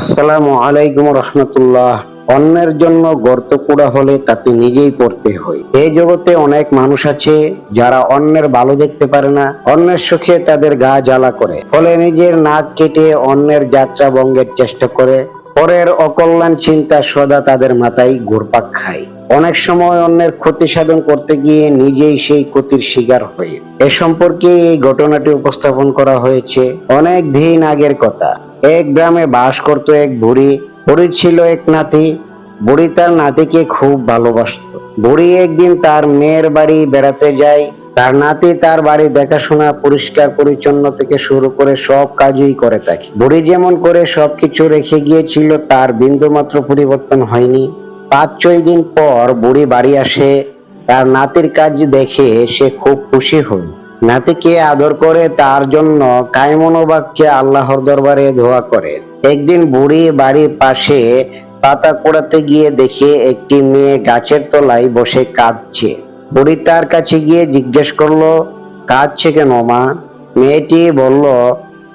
আসসালামু আলাইকুম রহমতুল্লাহ। অন্যের জন্য গর্ত কুড়া হলে তাকে নিজেই পড়তে হয়। এই জগতে অনেক মানুষ আছে যারা অন্যের ভালো দেখতে পারে না, অন্যের সুখে তাদের গা জ্বালা করে। ফলে নিজের নাক কেটে অন্যের যাত্রা বঙ্গের চেষ্টা করে। পরের অকল্যাণ চিন্তা সদা তাদের মাথায় ঘুরপাক খায়। অনেক সময় অন্যের ক্ষতি সাধন করতে গিয়ে নিজেই সেই ক্ষতির শিকার হয়ে। এ সম্পর্কে এই ঘটনাটি উপস্থাপন করা হয়েছে অনেক দিন আগের কথা। এক গ্রামে বাস করত এক বুড়ি। বুড়ির ছিল এক নাতি। বুড়ি তার নাতিকে খুব ভালোবাসত। বুড়ি একদিন তার মেয়ের বাড়ি বেড়াতে যায়। তার নাতি তার বাড়ি দেখাশোনা পরিষ্কার পরিচ্ছন্ন থেকে শুরু করে সব কাজই করে থাকে। বুড়ি যেমন করে সবকিছু রেখে গিয়েছিল, তার বিন্দু মাত্র পরিবর্তন হয়নি। পাঁচ ছয় দিন পর বুড়ি বাড়ি আসে। তার নাতির কাজ দেখে সে খুব খুশি হয় নাতিকে আদর করে তার জন্য কায়মনোবাক্যে আল্লাহর দরবারে ধোয়া করে। একদিন বুড়ি বাড়ির পাশে পাতা কোড়াতে গিয়ে দেখে একটি মেয়ে গাছের তলায় বসে কাঁদছে। বুড়ি তার কাছে গিয়ে জিজ্ঞেস করল, কাঁদছে কেন মা? মেয়েটি বলল,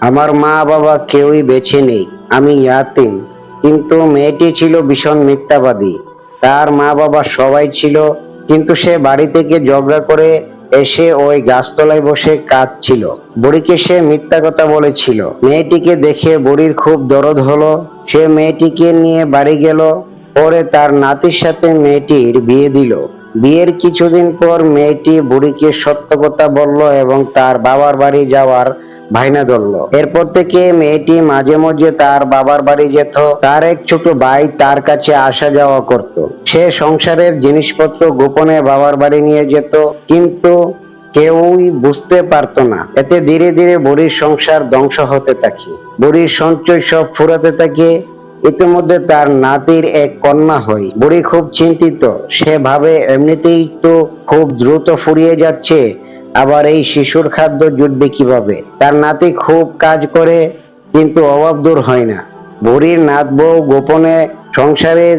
আমার মা বাবা কেউই বেছে নেই, আমি ইয়াতিম। কিন্তু মেয়েটি ছিল ভীষণ মিথ্যাবাদী। তার মা বাবা সবাই ছিল, কিন্তু সে বাড়ি থেকে ঝগড়া করে এসে ওই গাছতলায় বসে কাঁদছিল। বুড়িকে সে মিথ্যা কথা বলেছিল। মেয়েটিকে দেখে বুড়ির খুব দরদ হলো। সে মেয়েটিকে নিয়ে বাড়ি গেল। পরে তার নাতির সাথে মেয়েটির বিয়ে দিল। বিয়ের কিছুদিন পর মেয়েটি বুড়িকে সত্য কথা বলল এবং তার বাবার বাড়ি যাওয়ার ভাইনা ধরল। এরপর থেকে মেয়েটি মাঝে মাঝে তার বাবার বাড়ি যেত। তার এক ছোট ভাই তার কাছে আসা যাওয়া করত। সে সংসারের জিনিসপত্র গোপনে বাবার বাড়ি নিয়ে যেত, কিন্তু কেউই বুঝতে পারতো না। এতে ধীরে ধীরে বুড়ির সংসার ধ্বংস হতে থাকে। বুড়ির সঞ্চয় সব ফুরাতে থাকে। ইতিমধ্যে তার নাতির এক কন্যা হয়। বুড়ি খুব চিন্তিত। সে ভাবে এমনিতেই তো খুব দ্রুত ফুরিয়ে যাচ্ছে। আবার এই শিশুর খাদ্য জুটবে কীভাবে? তার নাতি খুব কাজ করে, কিন্তু অভাব দূর হয় না। বুড়ির নাত বউ গোপনে সংসারের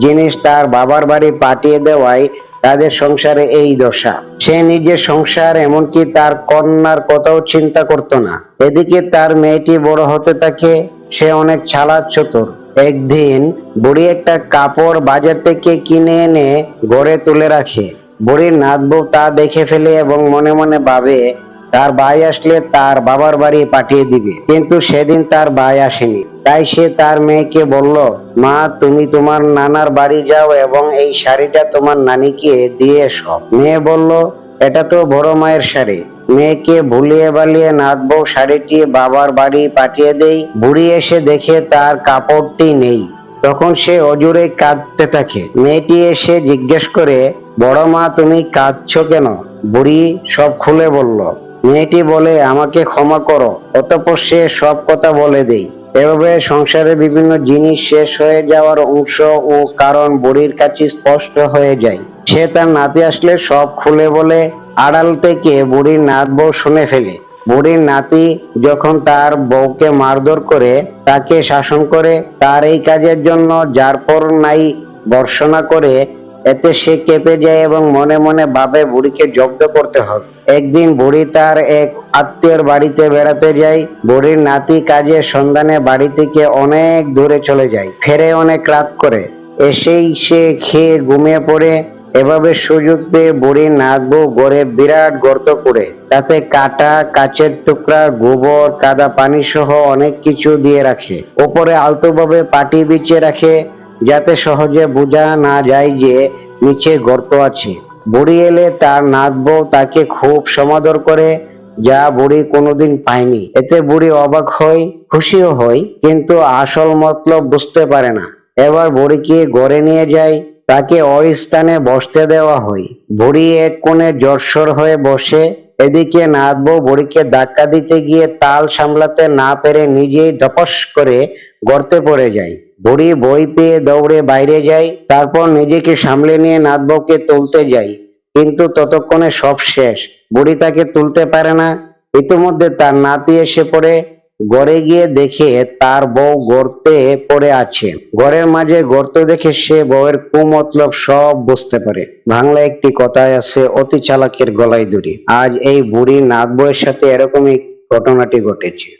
জিনিস তার বাবার বাড়ি পাঠিয়ে দেওয়ায় তাদের সংসারে এই দশা। সে নিজের সংসার, এমনকি তার কন্যার কথাও চিন্তা করতো না। এদিকে তার মেয়েটি বড় হতে থাকে, সে অনেক চালাক, চতুর। একদিন বুড়ি একটা কাপড় বাজার থেকে কিনে এনে গড়ে তুলে রাখে। বুড়ির নাত বউ তা দেখে ফেলে এবং মনে মনে ভাবে, তার ভাই আসলে তার বাবার বাড়ি পাঠিয়ে দিবে। কিন্তু সেদিন তার ভাই আসেনি। তাই সে তার মেয়েকে বলল, মা, তুমি তোমার নানার বাড়ি যাও এবং এই শাড়িটা তোমার নানিকে দিয়ে এসো। মেয়ে বলল, এটা তো বড় মায়ের শাড়ি। মেয়েকে ভুলিয়ে বালিয়ে নাত বউ শাড়িটি বাবার বাড়ি পাঠিয়ে দেই। বুড়ি এসে দেখে তার কাপড়টি নেই। তখন সে অজুরে কাঁদতে থাকে। মেয়েটি এসে জিজ্ঞেস করে, বড় মা, তুমি কাঁদছ কেন? বুড়ি সব খুলে বলল, মেয়েটি বলে, আমাকে ক্ষমা করো। অতপর সে সব কথা বলে দেই। এভাবে সংসারের বিভিন্ন জিনিস শেষ হয়ে যাওয়ার অংশ ও কারণ বুড়ির কাছে স্পষ্ট হয়ে যায়। সে তার নাতি আসলে সব খুলে বলে আড়াল থেকে বুড়ির নাত বউ শুনে ফেলে। বুড়ির নাতি যখন তার বউকে মারধর করে, তাকে শাসন করে, তার এই কাজের জন্য যার পর নাই বর্ষনা করে, এতে সে কেঁপে যায় এবং মনে মনে ভাবে বুড়িকে জব্দ করতে হবে। একদিন বুড়ি তার এক আত্মীয়র বাড়িতে বেড়াতে যায়। বুড়ির নাতি কাজের সন্ধানে বাড়ি থেকে অনেক দূরে চলে যায়। ফেরে অনেক রাত করে। এসেই সে খেয়ে ঘুমিয়ে পড়ে। এভাবে সুযোগ পেয়ে বুড়ি নাচবো গড়ে বিরাট গর্ত করে। তাতে কাটা, কাচের টুকরা, গোবর, কাদা পানি সহ অনেক কিছু দিয়ে রাখে। ওপরে আলতোভাবে পাটি বিছিয়ে রাখে, যাতে সহজে বোঝা না যায় যে নিচে গর্ত আছে। বুড়ি এলে তার নাত তাকে খুব সমাদর করে, যা বুড়ি কোনোদিন পায়নি। এতে বুড়ি অবাক হয়, খুশিও হয়, কিন্তু আসল মতলব বুঝতে পারে না। এবার বুড়িকে গড়ে নিয়ে যায় তাকে ওই স্থানে বসতে দেওয়া হয়। বুড়ি এক কোণে জর্সর হয়ে বসে, এদিকে নাত বউ বুড়িকে ধাক্কা দিতে গিয়ে তাল সামলাতে না পেরে নিজেই ধপস করে গর্তে পড়ে যায়। বুড়ি বই পেয়ে দৌড়ে বাইরে যায়, তারপর নিজেকে সামলে নিয়ে নাত বউকে তুলতে যায়। কিন্তু ততক্ষণে সব শেষ। বুড়ি তাকে তুলতে পারে না। ইতিমধ্যে তার নাতি এসে পড়ে। ঘরে গিয়ে দেখে তার বউ গর্তে পড়ে আছে। ঘরের মাঝে গর্ত দেখে সে বউয়ের কুমতলব সব বুঝতে পারে। বাংলা একটি কথায় আছে, অতি চালাকের গলায় দড়ি আজ এই বুড়ি নাগ বউয়ের সাথে এরকমই ঘটনাটি ঘটেছে।